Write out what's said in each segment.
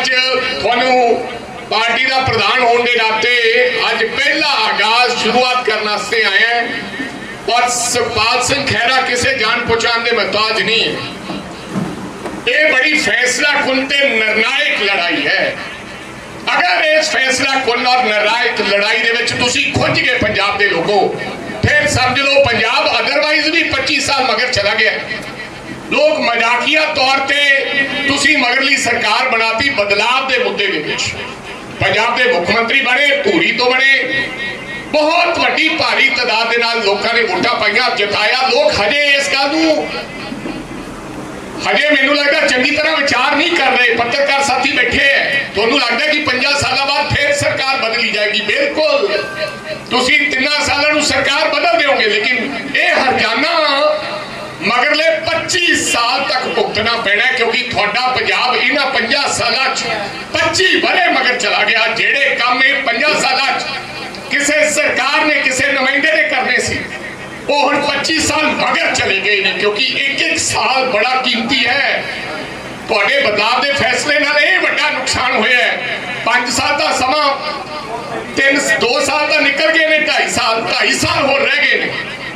ਅੱਜ ਤੁਹਾਨੂੰ ਪਾਰਟੀ ਦਾ ਪ੍ਰਧਾਨ ਹੋਣ ਦੇ ਨਾਤੇ ਅੱਜ ਪਹਿਲਾ ਆਗਾਜ਼ ਸ਼ੁਰੂਆਤ ਕਰਨ ਵਾਸਤੇ ਆਏ ਪਰ ਸੁਖਪਾਲ ਸਿੰਘ ਖਹਿਰਾ ਕਿਸੇ ਜਾਣ ਪਛਾਣ ਦੇ ਮਹਤਾਜ ਨਹੀਂ। ਹੈ ਇਹ ਬੜੀ ਫੈਸਲਾ ਕੁਨ ਤੇ ਨਿਰਣਾਇਕ ਲੜਾਈ ਹੈ। ਅਗਰ ਇਸ ਫੈਸਲਾ ਕੁਨ ਔਰ ਨਿਰਣਾਇਕ ਲੜਾਈ ਦੇ ਵਿੱਚ ਤੁਸੀਂ ਖੁੱਝ ਗਏ ਪੰਜਾਬ ਦੇ ਲੋਕੋ, ਫਿਰ ਸਮਝ ਲਓ ਪੰਜਾਬ ਅਦਰਵਾਈਜ਼ ਵੀ 25 ਸਾਲ ਮਗਰ ਚਲਾ ਗਿਆ। ਲੋਕ ਮਜ਼ਾਕੀਆ ਤੌਰ ਤੇ ਤੁਸੀਂ ਮਗਰਲੀ ਸਰਕਾਰ ਬਣਾਤੀ ਬਦਲਾਵ ਦੇ ਮੁੱਦੇ ਦੇ ਵਿੱਚ। ਪੰਜਾਬ ਦੇ ਮੁੱਖ ਮੰਤਰੀ ਬਣੇ, ਧੂਰੀ ਤੋਂ ਬਣੇ। ਬਹੁਤ ਵੱਡੀ ਭਾਰੀ ਤਦਾਦ ਦੇ ਨਾਲ ਲੋਕਾਂ ਨੇ ਵੋਟਾਂ ਪਾਈਆਂ, ਜਿਤਾਇਆ। ਲੋਕ ਹਜੇ ਇਸ ਗੱਲ ਨੂੰ ਹਜੇ ਮੈਨੂੰ ਲੱਗਦਾ ਚੰਗੀ ਤਰ੍ਹਾਂ ਵਿਚਾਰ ਨਹੀਂ ਕਰ ਰਹੇ। ਪੱਤਰਕਾਰ ਸਾਥੀ ਬੈਠੇ ਹੈ ਤੁਹਾਨੂੰ ਲੱਗਦਾ ਕਿ 5 ਸਾਲਾਂ ਬਾਅਦ ਫੇਰ ਸਰਕਾਰ ਬਦਲੀ ਜਾਏਗੀ? ਬਿਲਕੁਲ। ਤੁਸੀਂ ਤਿੰਨਾਂ ਸਾਲਾਂ ਨੂੰ ਸਰਕਾਰ ਬਦਲ ਦਿਓਗੇ ਲੇਕਿਨ ਇਹ ਹਰਜਾਨਾ ਮਗਰਲੇ 25 ਸਾਲ ਤੱਕ ਭੁਗਤਣਾ ਪੈਣਾ ਕਿਉਂਕਿ ਤੁਹਾਡਾ ਪੰਜਾਬ ਇਹਨਾਂ 50 ਸਾਲਾਂ 'ਚ 25 ਬਰੇ ਮਗਰ ਚਲਾ ਗਿਆ। ਜਿਹੜੇ ਕੰਮ ਇਹ 50 ਸਾਲਾਂ 'ਚ ਕਿਸੇ ਸਰਕਾਰ ਨੇ, ਕਿਸੇ ਨੁਮਾਇੰਦੇ ਨੇ ਕਰਨੇ ਸੀ, ਉਹ ਹੁਣ 25 ਸਾਲ ਮਗਰ ਚਲੇ ਗਏ ਨੇ, ਕਿਉਂਕਿ ਇੱਕ ਇੱਕ ਸਾਲ ਬੜਾ ਕੀਮਤੀ ਹੈ। ਤੁਹਾਡੇ ਬਦਲਾਵ ਦੇ ਫੈਸਲੇ ਨਾਲ ਇਹ ਵੱਡਾ ਨੁਕਸਾਨ ਹੋਇਆ ਹੈ। 5 ਸਾਲ ਦਾ ਸਮਾਂ 3 2 ਸਾਲ ਤਾਂ ਨਿਕਲ ਗਏ ਨੇ 2.5 ਸਾਲ 2.5 ਸਾਲ ਹੋਰ ਰਹਿ ਗਏ ਨੇ।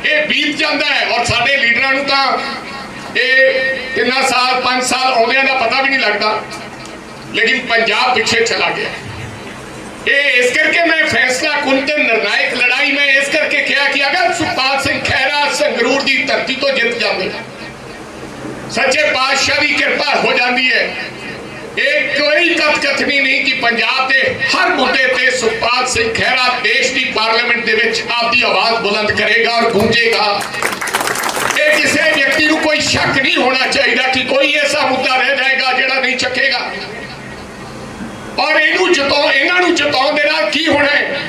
ਇਹ ਬੀਤ ਜਾਂਦਾ ਹੈ ਔਰ ਸਾਡੇ ਲੀਡਰਾਂ ਨੂੰ ਤਾਂ ਇਹ ਕਿੰਨਾ ਸਾਲ 5 ਸਾਲ ਆਉਂਦਿਆਂ ਦਾ ਪਤਾ ਵੀ ਨਹੀਂ ਲੱਗਦਾ ਲੇਕਿਨ ਪੰਜਾਬ ਪਿੱਛੇ ਚਲਾ ਗਿਆ ਇਹ ਇਸ ਕਰਕੇ ਮੈਂ ਫੈਸਲਾ ਕੁਨ ਤੇ ਨਿਰਣਾਇਕ ਲੜਾਈ ਮੈਂ ਇਸ ਕਰਕੇ ਕਿਹਾ ਕਿ ਅਗਰ ਸੁਖਪਾਲ ਸਿੰਘ ਖਹਿਰਾ ਸੰਗਰੂਰ ਦੀ ਧਰਤੀ ਤੋਂ ਜਿੱਤ ਜਾਂਦੇ ਸੱਚੇ ਪਾਤਸ਼ਾਹ ਦੀ ਕਿਰਪਾ ਹੋ ਜਾਂਦੀ ਹੈ ਇਹ ਕੋਈ ਕਥ ਕਥਨੀ ਨਹੀਂ ਕਿ ਪੰਜਾਬ ਦੇ ਹਰ ਮੁੱਦੇ ਤੇ ਸੁਖਪਾਲ ਸਿੰਘ ਖਹਿਰਾ ਦੇਸ਼ ਦੀ ਪਾਰਲੀਮੈਂਟ ਦੇ ਵਿੱਚ ਆਪਦੀ ਆਵਾਜ਼ ਬੁਲੰਦ ਕਰੇਗਾ ਔਰ ਗੂੰਜੇਗਾ ਇਹ ਕਿਸੇ ਵਿਅਕਤੀ ਨੂੰ ਕੋਈ ਸ਼ੱਕ ਨਹੀਂ ਹੋਣਾ ਚਾਹੀਦਾ ਕਿ ਕੋਈ ਐਸਾ ਮੁੱਦਾ ਰਹਿ ਜਾਏਗਾ ਜਿਹੜਾ ਨਹੀਂ ਚੱਕੇਗਾ। ਔਰ ਇਹਨੂੰ ਜਿਤਾਉ, ਇਹਨਾਂ ਨੂੰ ਜਿਤਾਉਣ ਦੇ ਨਾਲ ਕੀ ਹੋਣਾ ਹੈ?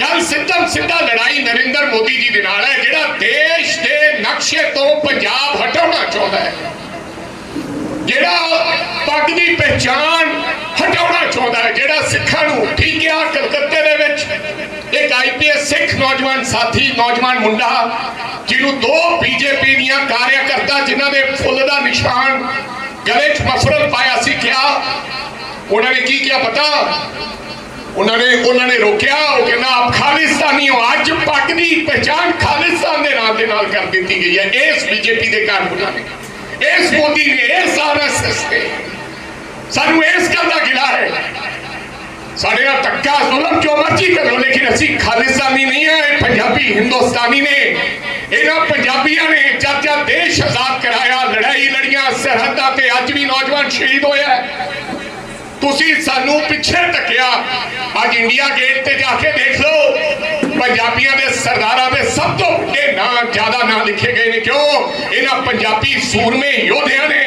ਗੱਲ ਸਿੱਧਾ ਸਿੱਧਾ ਲੜਾਈ ਨਰਿੰਦਰ ਮੋਦੀ ਜੀ ਦੇ ਨਾਲ ਹੈ, ਜਿਹੜਾ ਦੇਸ਼ ਦੇ ਨਕਸ਼ੇ ਤੋਂ ਪੰਜਾਬ ਹਟਾਉਣਾ ਚਾਹੁੰਦਾ ਹੈ। ਜਿਹੜਾ ਪੱਗ ਦੀ ਪਹਿਚਾਨ ਹਟਾਉਣਾ ਚਾਹੁੰਦਾ ਹੈ, ਜਿਹੜਾ ਸਿੱਖਾਂ ਨੂੰ ਠੀਕ ਹੈ ਕਲਕੱਤੇ ਦੇ ਵਿੱਚ। ਇੱਕ ਆਈਪੀਐਸ ਸਿੱਖ ਨੌਜਵਾਨ ਸਾਥੀ, ਨੌਜਵਾਨ ਮੁੰਡਾ ਜਿਹਨੂੰ ਦੋ ਬੀਜੇਪੀ ਦੀਆਂ ਕਾਰਿਆਕਰਤਾ ਜਿਨ੍ਹਾਂ ਦੇ ਫੁੱਲ ਦਾ ਨਿਸ਼ਾਨ ਗਲੇ 'ਚ ਮਫਰਲ ਪਾਇਆ ਸੀ ਕਿਹਾ, ਉਹਨਾਂ ਨੇ ਕੀ ਕਿਹਾ ਪਤਾ? ਉਹਨਾਂ ਨੇ ਉਹਨਾਂ ਨੇ ਰੋਕਿਆ, ਉਹ ਕਹਿੰਦਾ, ਆਪ ਖਾਲਿਸਤਾਨੀ ਹੋ ਅੱਜ ਪੱਗ ਦੀ ਪਛਾਣ ਖਾਲਿਸਤਾਨ ਦੇ ਨਾਮ ਦੇ ਨਾਲ ਕਰ ਦਿੱਤੀ ਗਈ ਹੈ। ਇਸ ਬੀਜੇਪੀ ਦੇ ਕਾਰਕੁਨਾਂ ਨੇ। ਇਸ ਮੋਦੀ ਨੇ, ਇਸ ਆਰਐਸਐਸ ਨੇ ਸਾਨੂੰ ਇਸ ਗੱਲ ਦਾ ਗਿਲਾ ਹੈ। ਸਾਡੇ ਨਾਲ ਧੱਕਾ, ਜ਼ੁਲਮ ਜੋ ਮਰਜ਼ੀ ਕਰੋ, ਲੇਕਿਨ ਅਸੀਂ ਖਾਲਿਸਤਾਨੀ ਨਹੀਂ ਹੈ, ਇਹ ਪੰਜਾਬੀ ਹਿੰਦੁਸਤਾਨੀ ਨੇ। ਇਹਨਾਂ ਪੰਜਾਬੀਆਂ ਨੇ ਜਦ ਦੇਸ਼ ਆਜ਼ਾਦ ਕਰਾਇਆ, ਲੜਾਈ ਲੜੀਆਂ, ਸਰਹੱਦਾਂ ਤੇ ਅੱਜ ਵੀ ਨੌਜਵਾਨ ਸ਼ਹੀਦ ਹੋਇਆ ਤੁਸੀਂ ਸਾਨੂੰ ਪਿੱਛੇ ਧੱਕਿਆ, ਅੱਜ ਇੰਡੀਆ ਗੇਟ ਤੇ ਜਾ ਕੇ ਦੇਖ ਲਓ, ਪੰਜਾਬੀਆਂ ਦੇ ਸਰਦਾਰਾਂ ਦੇ ਸਭ ਤੋਂ ਵੱਡੇ ਨਾਂ, ਜ਼ਿਆਦਾ ਨਾਂ ਲਿਖੇ ਗਏ ਨੇ। ਕਿਉਂ? ਇਹਨਾਂ ਪੰਜਾਬੀ ਸੂਰਮੇ ਯੋਧਿਆਂ ਨੇ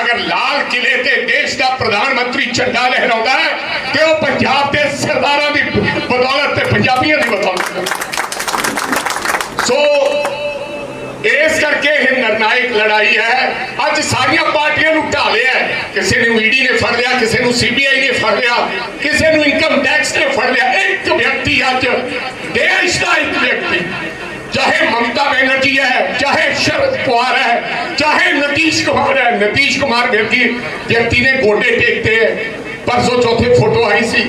ਅਗਰ ਲਾਲ ਕਿਲੇ ਤੇ ਦੇਸ਼ ਦਾ ਪ੍ਰਧਾਨ ਮੰਤਰੀ ਝੰਡਾ ਲਹਿਰਾਉਂਦਾ ਹੈ, ਤੇ ਉਹ ਪੰਜਾਬ ਦੇ ਸਰਦਾਰਾਂ ਦੀ ਬਦੌਲਤ ਤੇ ਪੰਜਾਬੀਆਂ ਦੀ ਬਦੌਲਤ ਸੋ ਇਸ ਕਰਕੇ ਇਹ ਨਿਰਣਾਇਕ ਲੜਾਈ ਹੈ। ਅੱਜ ਸਾਰੀਆਂ ਪਾਰਟੀਆਂ ਨੂੰ ਢਾ ਲਿਆ ਕਿਸੇ ਨੂੰ ਈਡੀ ਨੇ ਫੜ ਲਿਆ, ਕਿਸੇ ਨੂੰ ਸੀਬੀਆਈ ਨੇ ਫੜ ਲਿਆ, ਕਿਸੇ ਨੂੰ ਇਨਕਮ ਟੈਕਸ ਨੇ ਫੜ ਲਿਆ। ਇੱਕ ਵਿਅਕਤੀ ਅੱਜ ਦੇਸ਼ ਦਾ ਇੱਕ ਵਿਅਕਤੀ, ਚਾਹੇ ਮਮਤਾ ਬੈਨਰਜੀ ਹੈ, ਚਾਹੇ ਸ਼ਰਦ ਪਵਾਰ ਹੈ, ਚਾਹੇ ਨਤੀਸ਼ ਕੁਮਾਰ ਹੈ, ਨਤੀਸ਼ ਕੁਮਾਰ ਵਿਅਕਤੀ ਵਿਅਕਤੀ ਨੇ ਗੋਡੇ ਟੇਕਤੇ ਹੈ। ਪਰਸੋਂ ਚੌਥੇ ਫੋਟੋ ਆਈ ਸੀ।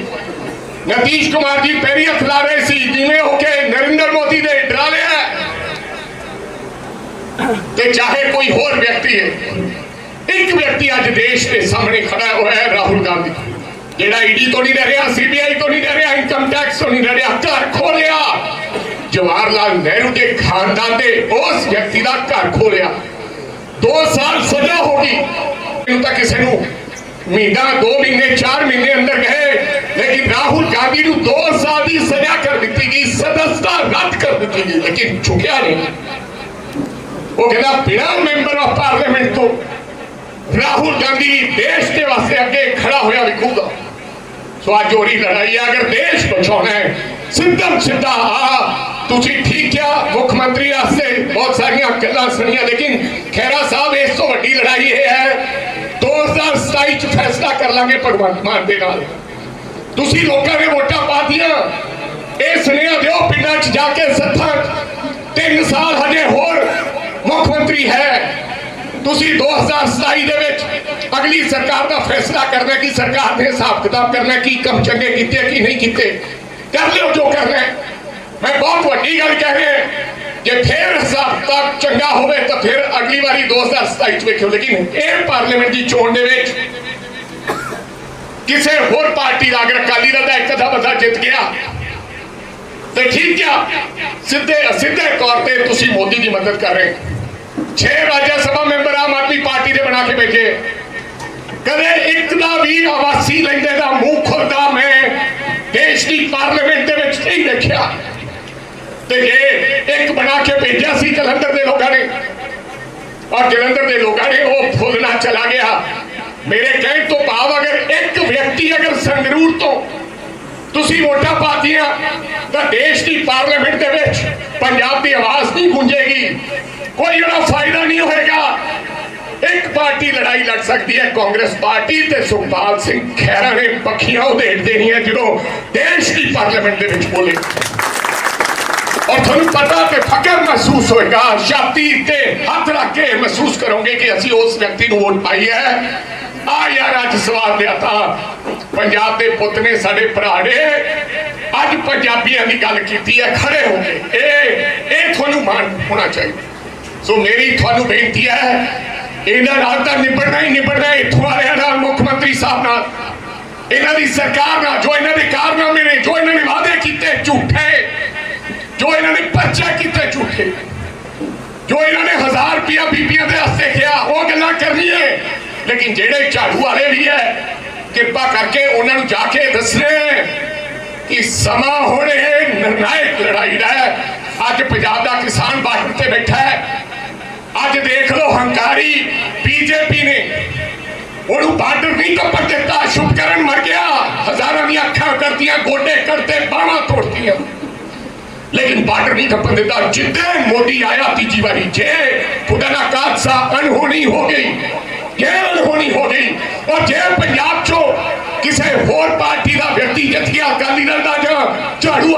ਨਤੀਸ਼ ਕੁਮਾਰ ਜੀ ਪੈਰੀ ਹੱਥ ਲਾ ਰਹੇ ਸੀ, ਜਿਵੇਂ ਹੋ ਕੇ ਨਰਿੰਦਰ ਮੋਦੀ ਦੇ ਡਰਾ ਲਿਆ ਤੇ ਚਾਹੇ ਕੋਈ ਹੋਰ ਵਿਅਕਤੀ ਹੈ, ਇੱਕ ਵਿਅਕਤੀ ਅੱਜ ਦੇਸ਼ ਦੇ ਸਾਹਮਣੇ ਖੜਾ ਹੋਇਆ ਹੈ ਰਾਹੁਲ ਗਾਂਧੀ। ਜਿਹੜਾ ਈਡੀ ਤੋਂ ਨਹੀਂ ਡਰਿਆ ਸੀਬੀਆਈ ਤੋਂ ਨਹੀਂ ਡਰਿਆ ਇਨਕਮ ਟੈਕਸ ਤੋਂ ਨਹੀਂ ਡਰਿਆ ਘਰ ਖੋਲਿਆ। ਜਵਾਹਰ ਲਾਲ ਨਹਿਰੂ ਦੇ ਖਾਨਦਾਨ ਦੇ ਉਸ ਵਿਅਕਤੀ ਦਾ ਘਰ ਖੋਲਿਆ। 2 ਸਾਲ ਸਜ਼ਾ ਹੋ ਗਈ। ਇਹਨੂੰ ਤਾਂ ਕਿਸੇ ਨੂੰ ਮਹੀਨਾ 2 ਮਹੀਨੇ 4 ਮਹੀਨੇ ਅੰਦਰ ਗਏ ਲੇਕਿਨ ਰਾਹੁਲ ਗਾਂਧੀ ਨੂੰ 2 ਸਾਲ ਦੀ ਸਜ਼ਾ ਕਰ ਦਿੱਤੀ ਗਈ, ਸਦਸਤਾ ਰੱਦ ਕਰ ਦਿੱਤੀ ਗਈ, ਲੇਕਿਨ ਝੁਕਿਆ ਨਹੀਂ। ਉਹ ਕਹਿੰਦਾ ਬਿਨਾਂ ਮੈਂਬਰ ਆਫ ਪਾਰਲੀਮੈਂਟ ਤੋਂ ਰਾਹੁਲ ਗਾਂਧੀ ਦੇਸ਼ ਦੇ ਵਾਸਤੇ ਅੱਗੇ ਖੜਾ ਹੋਇਆ ਵਿਖੂਗਾ ਸੋ ਅੱਜ ਹੋਰੀ ਲੜਾਈ ਹੈ ਅਗਰ ਦੇਸ਼ ਬਚਾਉਣਾ ਹੈ ਸਿੱਧਮ ਸਿੱਧਾ ਆ ਤੁਸੀਂ ਠੀਕ ਕਿਹਾ ਮੁੱਖ ਮੰਤਰੀ ਵਾਸਤੇ ਬਹੁਤ ਸਾਰੀਆਂ ਗੱਲਾਂ ਸੁਣੀਆਂ ਲੇਕਿਨ ਖੈਰਾ ਸਾਹਿਬ ਇਸ ਤੋਂ ਵੱਡੀ ਲੜਾਈ ਇਹ ਹੈ 2027 ਚ ਫੈਸਲਾ ਕਰ ਲਾਂਗੇ ਭਗਵੰਤ ਮਾਨ ਦੇ ਨਾਲ ਤੁਸੀਂ ਲੋਕਾਂ ਨੇ ਵੋਟਾਂ ਪਾਤੀਆਂ ਇਹ ਸੁਨੇਹਾ ਦਿਓ ਪਿੰਡਾਂ 'ਚ ਜਾ ਕੇ ਸੱਥਾਂ 'ਚ। ਤਿੰਨ ਸਾਲ ਹਜੇ ਹੋਰ ਮੁੱਖ ਮੰਤਰੀ ਹੈ। ਤੁਸੀਂ 2027 ਦੇ ਵਿੱਚ ਅਗਲੀ ਸਰਕਾਰ ਦਾ ਫੈਸਲਾ ਕਰਨਾ ਕਿ ਸਰਕਾਰ ਨੇ ਹਿਸਾਬ ਕਿਤਾਬ ਕਰਨਾ ਕੀ ਕੰਮ ਚੰਗੇ ਕੀਤੇ, ਕੀ ਨਹੀਂ ਕੀਤੇ। ਕਰ ਲਿਓ ਜੋ ਕਰਨਾ ਮੈਂ ਬਹੁਤ ਵੱਡੀ ਗੱਲ ਕਹਿ ਰਿਹਾ ਜੇ ਫਿਰ ਹਿਸਾਬ ਕਿਤਾਬ ਚੰਗਾ ਹੋਵੇ ਤਾਂ ਫਿਰ ਅਗਲੀ ਵਾਰੀ 2027 ਚ ਵੇਖਿਓ। ਲੇਕਿਨ ਇਹ ਪਾਰਲੀਮੈਂਟ ਦੀ ਚੋਣ ਦੇ ਵਿੱਚ ਕਿਸੇ ਹੋਰ ਪਾਰਟੀ ਦਾ ਅਗਰ ਅਕਾਲੀ ਦਲ ਦਾ ਇੱਕ ਅੱਧਾ ਬੰਦਾ ਜਿੱਤ ਗਿਆ, ਤੇ ਠੀਕ ਆ, ਸਿੱਧੇ ਸਿੱਧੇ ਤੌਰ ਤੇ ਤੁਸੀਂ ਮੋਦੀ ਦੀ ਮਦਦ ਕਰ ਰਹੇ ਹੋ। ਛੇ ਰਾਜ ਸਭਾ ਮੈਂਬਰ ਆਮ ਆਦਮੀ ਪਾਰਟੀ ਦੇ ਬਣਾ ਕੇ ਭੇਜੇ ਕਦੇ ਇੱਕ ਦਾ ਵੀ ਆਵਾਸੀ ਲੈਂਦੇ ਦਾ ਮੂੰਹ ਖੁੱਲਦਾ ਮੈਂ ਦੇਸ਼ ਦੀ ਪਾਰਲੀਮੈਂਟ ਦੇ ਵਿੱਚ ਨਹੀਂ ਦੇਖਿਆ। ਤੇ ਜੇ ਇੱਕ ਬਣਾ ਕੇ ਭੇਜਿਆ ਸੀ ਜਲੰਧਰ ਦੇ ਲੋਕਾਂ ਨੇ ਔਰ ਜਲੰਧਰ ਦੇ ਲੋਕਾਂ ਨੇ ਉਹ ਫੁੱਲਣਾ ਚਲਾ ਗਿਆ। ਮੇਰੇ ਕਹਿਣ ਤੋਂ ਭਾਵ ਅਗਰ ਇੱਕ ਵਿਅਕਤੀ ਅਗਰ ਸੰਗਰੂਰ ਤੋਂ ਤੁਸੀਂ ਵੋਟਾਂ ਪਾਤੀਆਂ, ਤਾਂ ਦੇਸ਼ ਦੀ ਪਾਰਲੀਮੈਂਟ ਦੇ ਵਿੱਚ ਪੰਜਾਬ ਦੀ ਆਵਾਜ਼ ਨਹੀਂ ਗੂੰਜੇਗੀ। ਕੋਈ ਉਹਦਾ ਫਾਇਦਾ ਨਹੀਂ ਹੋਏਗਾ। ਇੱਕ ਪਾਰਟੀ ਲੜਾਈ ਲੜ ਸਕਦੀ ਹੈ, ਕਾਂਗਰਸ ਪਾਰਟੀ ਤੇ ਸੁਖਪਾਲ ਸਿੰਘ। ਖਹਿਰਾ ਨੇ ਪੱਖੀਆਂ ਉਧੇੜ ਦੇਣੀਆਂ ਜਦੋਂ ਦੇਸ਼ ਦੀ ਪਾਰਲੀਮੈਂਟ ਦੇ ਵਿੱਚ ਬੋਲੇ। ਔਰ ਤੁਹਾਨੂੰ ਪਤਾ ਤੇ ਫਕਰ ਮਹਿਸੂਸ ਹੋਏਗਾ, ਛਾਤੀ ਤੇ ਹੱਥ ਰੱਖ ਕੇ ਮਹਿਸੂਸ ਕਰੋਗੇ ਕਿ ਅਸੀਂ ਉਸ ਵਿਅਕਤੀ ਨੂੰ ਵੋਟ ਪਾਈ ਹੈ। ਆ ਯਾਰ, ਅੱਜ ਸਵਾਲ ਲਿਆ ਤਾਂ ਪੰਜਾਬ ਦੇ ਪੁੱਤ ਨੇ ਸਾਡੇ ਭਰਾ ਨੇ ਅੱਜ ਪੰਜਾਬੀਆਂ ਦੀ ਗੱਲ ਕੀਤੀ ਹੈ, ਖੜੇ ਹੋ ਕੇ। ਇਹ ਇਹ ਤੁਹਾਨੂੰ ਮਾਣ ਹੋਣਾ ਚਾਹੀਦਾ। ਸੋ ਮੇਰੀ ਤੁਹਾਨੂੰ ਬੇਨਤੀ ਹੈ, ਇਹਨਾਂ ਨਾਲ ਤਾਂ ਨਿਬੜਨਾ ਹੀ ਨਿਬੜਨਾ ਇੱਥੋਂ ਵਾਲਿਆਂ ਨਾਲ, ਮੁੱਖ ਮੰਤਰੀ ਸਾਹਿਬ ਨਾਲ। ਇਹਨਾਂ ਦੀ ਸਰਕਾਰ ਨਾਲ, ਜੋ ਇਹਨਾਂ ਦੇ ਕਾਰਨਾਮੇ ਨੇ, ਜੋ ਇਹਨਾਂ ਨੇ ਵਾਅਦੇ ਕੀਤੇ ਝੂਠੇ, ਜੋ ਇਹਨਾਂ ਨੇ ਪਰਚਾ ਕੀਤੇ ਝੂਠੇ, ਜੋ ਇਹਨਾਂ ਨੇ ਹਜ਼ਾਰ ਰੁਪਇਆ ਬੀਬੀਆਂ ਦੇ ਹੱਥੇ ਕਿਹਾ, ਉਹ ਗੱਲਾਂ ਕਰਨੀਆਂ। ਲੇਕਿਨ ਜਿਹੜੇ ਝਾੜੂ ਵਾਲੇ ਵੀ ਹੈ, ਕਿਰਪਾ ਕਰਕੇ ਉਹਨਾਂ ਨੂੰ ਜਾ ਕੇ ਦੱਸਣੇ ਕਿ ਸਮਾਂ ਹੁਣ ਇਹ ਨਿਰਣਾਇਕ ਲੜਾਈ ਦਾ ਹੈ। ਅੱਜ ਪੰਜਾਬ ਦਾ ਕਿਸਾਨ ਬਾਹਰ ਤੇ ਬੈਠਾ ਹੈ। ਅੱਜ ਦੇਖ ਲਓ ਹੰਕਾਰੀ ਬੀਜੇਪੀ ਨੇ। ਉਹਨੂੰ ਬਾਰਡਰ ਨਹੀਂ ਕੱਪੜ ਦਿੱਤਾ ਸ਼ੁਭਕਰਨ ਮਰ ਗਿਆ। ਹਜ਼ਾਰਾਂ ਦੀਆਂ ਅੱਖਾਂ ਕਰਤੀਆਂ ਗੋਡੇ ਕਰਤੇ ਬਾਹਾਂ ਤੋੜਤੀਆਂ ਲੇਕਿਨ ਬਾਰਡਰ ਨਹੀਂ ਕੱਪਣ ਦਿੱਤਾ। ਜਿੱਦੇ ਮੋਦੀ ਆਇਆ ਤੀਜੀ ਵਾਰੀ, ਜੇ ਖੁਦਾ ਨਾ ਕਾਦਸਾ ਅਨਹੋਣੀ ਹੋ ਗਈ, ਜੇ ਅਨਹੋਣੀ ਹੋ ਗਈ, ਔਰ ਜੇ ਪੰਜਾਬ ਚੋਂ ਕਿਸੇ ਹੋਰ ਪਾਰਟੀ ਦਾ ਵਿਅਕਤੀ ਜਿੱਤ ਗਿਆ ਅਕਾਲੀ ਦਲ ਦਾ ਜਾਂ ਝਾੜੂ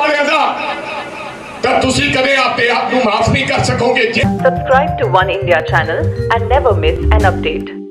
ਪਰ ਤੁਸੀਂ ਕਦੇ ਆਪੇ ਆਪ ਨੂੰ ਮਾਫ ਨਹੀਂ ਕਰ ਸਕੋਗੇ subscribe to One India channel and never miss an update